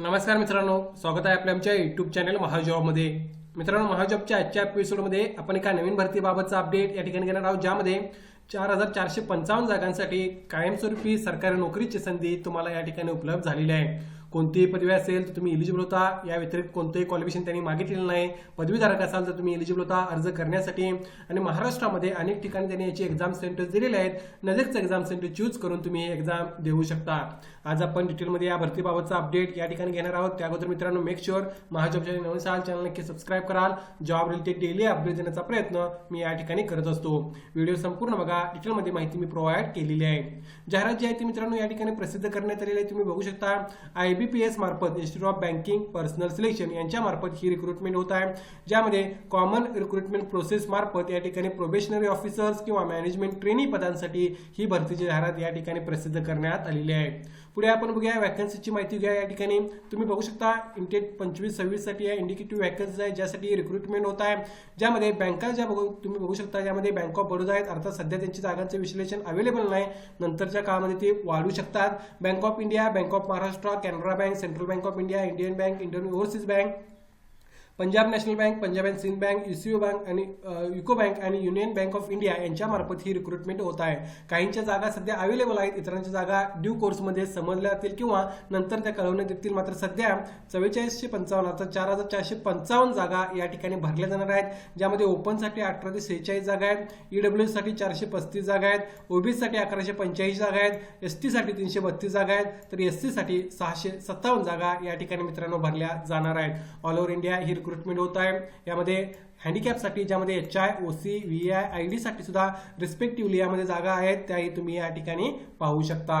नमस्कार मित्रांनो स्वागत आहे आपल्या आमच्या युट्यूब चॅनल महाजॉबमध्ये. मित्रांनो महाजॉबच्या आजच्या एपिसोडमध्ये आपण एका नवीन भरतीबाबतचा अपडेट या ठिकाणी घेणार आहोत ज्यामध्ये चार हजार चारशे पंचावन्न जागांसाठी कायमस्वरूपी सरकारी नोकरीची संधी तुम्हाला या ठिकाणी उपलब्ध झालेली आहे. कोणतीही पदवी असेल तर तुम्ही इलिजिबल होता. या व्यतिरिक्त कोणतंही क्वालिफिकेशन त्यांनी मागितलेलं नाही. पदवीधारक असाल तर तुम्ही इलिजिबल होता अर्ज करण्यासाठी. आणि महाराष्ट्रामध्ये अनेक ठिकाणी त्यांनी याची एक्झाम सेंटर्स दिलेले आहेत. नजीकचं एक्झाम सेंटर चूज करून तुम्ही एक्झाम देऊ शकता. आज आपण डिटेलमध्ये या भरतीबाबतचा अपडेट या ठिकाणी घेणार आहोत. त्या अगोदर मित्रांनो मेक शुअर महाजॉबच्या नवीन साल चॅनल नक्की सबस्क्राईब कराल. जॉब रिलेटेड डेली अपडेट देण्याचा प्रयत्न मी या ठिकाणी करत असतो. व्हिडिओ संपूर्ण बघा. डिटेलमध्ये माहिती मी प्रोव्हाइड केलेली आहे. जाहिरात जी आहे ती मित्रांनो या ठिकाणी प्रसिद्ध करण्यात आलेली आहे तुम्ही बघू शकता. आय बी पी एस मार्फत institute of banking personnel selection यांच्या मार्फत ही रिक्रुटमेंट होत आहे. ज्यामध्ये कॉमन रिक्रुटमेंट प्रोसेस मार्फत या ठिकाणी प्रोबेशनरी ऑफिसर्स किंवा मॅनेजमेंट ट्रेनी पदांसाठी ही भरतीची जाहिरात या ठिकाणी प्रसिद्ध करण्यात आलेली आहे. पुढे आपण बघूया वॅकन्सीची माहिती घ्या या ठिकाणी. तुम्ही बघू शकता इंटेट पंचवीस सव्वीससाठी या इंडिकेटिव्ह वॅकन्सी आहे ज्यासाठी रिक्रुटमेंट होत आहे. ज्यामध्ये बँका ज्या बघू तुम्ही बघू शकता ज्यामध्ये बँक ऑफ बडोदा आहेत अर्थात सध्या त्यांची जागांचं विश्लेषण अवेलेबल नाही. नंतरच्या काळामध्ये ते वाढू शकतात. Bank of India bank of Maharashtra Canara bank central bank of India Indian bank Indian overseas bank Punjab national bank Punjab and Sind bank UCO bank आणि युको बँक आणि युनियन बँक ऑफ इंडिया यांच्या मार्फत ही recruitment होत आहे. काहींच्या जागा सध्या available आहेत इतरांच्या जागा ड्यू कोर्समध्ये समजल्या जातील किंवा नंतर त्या कळवण्यात येतील मात्र सध्या चव्वेचाळीसशे पंचावन्न अर्थात चार हजार चारशे पंचावन्न जागा या ठिकाणी भरल्या जाणार आहेत ज्यामध्ये ओपनसाठी अठरा ते सेहेचाळीस जागा आहेत ईडब्ल्यू साठी चारशे पस्तीस जागा आहेत ओबीसीसाठी अकराशे पंच्याऐंशी जागा आहेत एस टीसाठी तीनशे बत्तीस जागा आहेत तर एस सीसाठी सहाशे सत्तावन्न जागा या ठिकाणी मित्रांनो भरल्या जाणार आहेत. ऑल ओव्हर इंडिया ही रिक्रुटमेंट होत आहे. यामध्ये हँडिकॅपसाठी ज्यामध्ये H I O C V I आयसाठी सुद्धा रिस्पेक्टिव्हली यामध्ये जागा आहेत. त्याही तुम्ही या ठिकाणी पाहू शकता.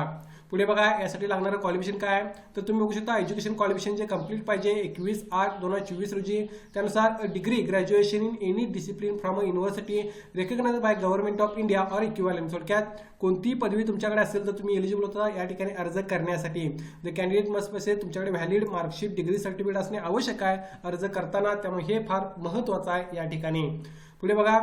पुढे बघा यासाठी लागणारं क्वालिफिकेशन काय आहे? तर तुम्ही बघू शकता एज्युकेशन क्वालिफिकेशन जे कंप्लीट पाहिजे एकवीस आठ दोन हजार चोवीस रोजी. त्यानुसार degree graduation in any discipline from a university recognise by government of India or equivalent थोडक्यात कोणतीही पदवी तुमच्याकडे असेल तर तुम्ही एलिजिबल होता या ठिकाणी अर्ज करण्यासाठी. द कॅन्डिडेट मस्ट असेल तुमच्याकडे व्हॅलिड मार्कशीट डिग्री सर्टिफिकेट असणे आवश्यक आहे अर्ज करताना. त्यामुळे हे फार महत्वाचं आहे या ठिकाणी. पुढे बघा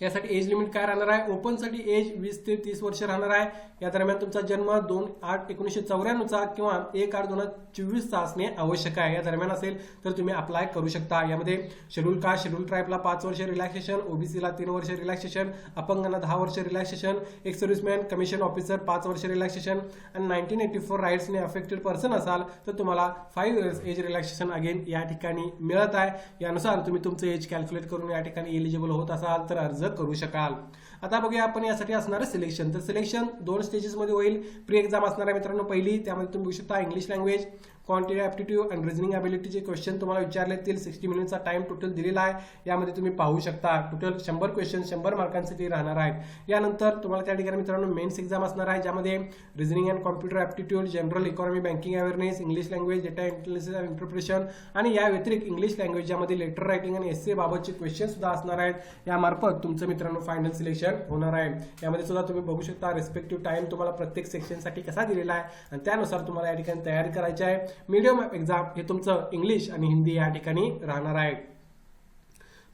यासाठी एज लिमिट काय राहणार आहे? ओपनसाठी एज वीस ते तीस वर्ष राहणार आहे. या दरम्यान तुमचा जन्म दोन आठ एकोणीसशे चौऱ्याण्णवचा किंवा एक आठ दोन हजार चोवीसचा असणे आवश्यक आहे. या दरम्यान असेल तर तुम्ही अप्लाय करू शकता. यामध्ये शेड्यूल कास्ट शेड्यूल ट्राईबला पाच वर्ष रिलॅक्सेशन ओबीसीला तीन वर्ष रिलॅक्सेशन अपंगांना दहा वर्ष रिलॅक्सेशन एक सर्व्हिसमॅन कमिशन ऑफिसर पाच वर्ष रिलॅक्सेशन आणि नाईन्टीन एटी फोर राईट्सने अफेक्टेड पर्सन असाल तर तुम्हाला five years age relaxation again या ठिकाणी मिळत आहे. यानुसार तुम्ही तुमचं एज कॅल्क्युलेट करून या ठिकाणी एलिजिबल होत असाल तर अर्ज करू शकाल. आता बघूया आपण यासाठी असणारं सिलेक्शन तर सिलेक्शन दोन स्टेजेसमध्ये होईल. प्री एक्झाम असणार आहे मित्रांनो पहिली त्यामध्ये तुम्ही बघू शकता English language quantity aptitude and reasoning अबिलिटीचे question तुम्हाला विचारले येतील सिक्स्टी मिनिटचा टाइम टोटल दिलेला आहे. यामध्ये तुम्ही पाहू शकता. टोटल शंभर क्वेश्चन शंभर मार्कांसाठी राहणार आहेत. यानंतर तुम्हाला त्या ठिकाणी मित्रांनो मेन्स एक्झाम असणार आहे. ज्यामध्ये reasoning and computer aptitude general economy banking awareness English language data intelligence and interpretation आणि या व्यतिरिक्त इंग्लिश लँग्वेज ज्यामध्ये लेटर रायटिंग आणि एस बाबतचे क्वेश्चन सुद्धा असणार आहेत. यामार्फत तुमचं मित्रांनो फायनल सिलेक्शन होणार आहे. यामध्ये सुद्धा तुम्ही बघू शकता. रेस्पेक्टिव्ह टाइम तुम्हाला प्रत्येक सेक्शनसाठी कसा दिलेला आहे. आणि त्यानुसार तुम्हाला या ठिकाणी तयारी करायची आहे. मीडियम एक्झाम हे तुमचं इंग्लिश आणि हिंदी या ठिकाणी राहणार आहे.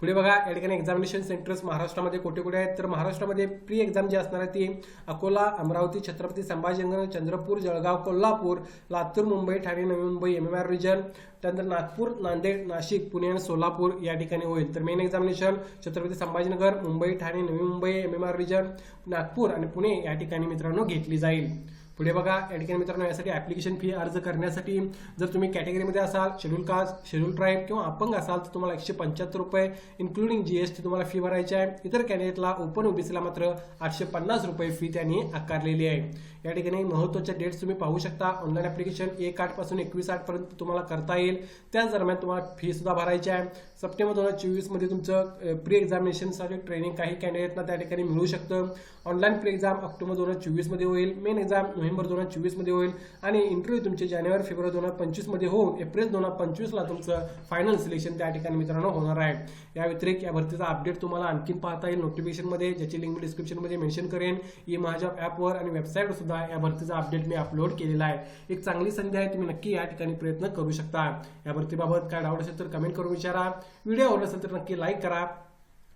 पुढे बघा या ठिकाणी एक्झामिनेशन सेंटर्स महाराष्ट्रामध्ये कुठे कुठे आहेत? तर महाराष्ट्रामध्ये प्री एक्झाम जी असणार आहे ती Akola Amravati Chhatrapati Sambhajinagar Chandrapur Jalgaon Kolhapur Latur Mumbai Thane Navi Mumbai M M R region त्यानंतर नागपूर नांदेड नाशिक पुणे आणि सोलापूर या ठिकाणी होईल. तर main examination Chhatrapati Sambhajinagar Mumbai Thane Navi Mumbai M M R region Nagpur आणि पुणे या ठिकाणी मित्रांनो घेतली जाईल. पुढे बघा या ठिकाणी मित्रांनो यासाठी ऍप्लिकेशन फी अर्ज करण्यासाठी जर तुम्ही कॅटेगरीमध्ये असाल शेड्यूल कास्ट शेड्यूल ट्राईब किंवा अपंग असाल तर तुम्हाला एकशे पंच्याहत्तर रुपये इन्क्लुडिंग जीएसटी तुम्हाला फी भरायची आहे. इतर कॅन्डिडेटला ओपन ओबीसीला मात्र आठशे पन्नास रुपये फी त्यांनी आकारलेली आहे. या ठिकाणी महत्त्वाच्या डेट्स तुम्ही पाहू शकता. ऑनलाईन ऍप्लिकेशन एक आठपासून एकवीस आठ पर्यंत तुम्हाला करता येईल. त्याच दरम्यान तुम्हाला फी सुद्धा भरायची आहे. सप्टेंबर दोन हजार चोवीसमध्ये तुमचं प्री एक्झामिनेशनसाठी ट्रेनिंग काही कॅन्डिडेटना त्या ठिकाणी मिळू शकतं. ऑनलाईन प्री एक्झाम ऑक्टोबर दोन हजार चोवीसमध्ये होईल. मेन एक्झाम नोव्हेंबर दोन हजार चोवीसमध्ये होईल. आणि इंटरव्ह्यू तुमचे जानेवारी फेब्रुवारी दोन हजार पंचवीसमध्ये होऊन एप्रिल दोन हजार पंचवीसला तुमचं फायनल सिलेक्शन त्या ठिकाणी मित्रांनो होणार आहे. या व्यतिरिक्त या भरतीचा अपडेट तुम्हाला आणखीन पाहता येईल नोटिफिकेशनमध्ये ज्याची लिंक मी डिस्क्रिप्शनमध्ये मेन्शन करेन. ई माझ्या ॲपवर आणि वेबसाईटवर सुद्धा या भरतीचा अपडेट मी अपलोड केलेला आहे. एक चांगली संधी आहे तुम्ही नक्की या ठिकाणी प्रयत्न करू शकता. या भरतीबाबत काय डाऊट असेल तर कमेंट करून विचारा. व्हिडिओ आवडला असेल तर नक्की लाईक करा.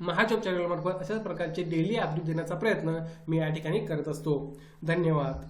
महाजॉब चॅनलमार्फत अशाच प्रकारचे डेली अपडेट देण्याचा प्रयत्न मी या ठिकाणी करत असतो. धन्यवाद.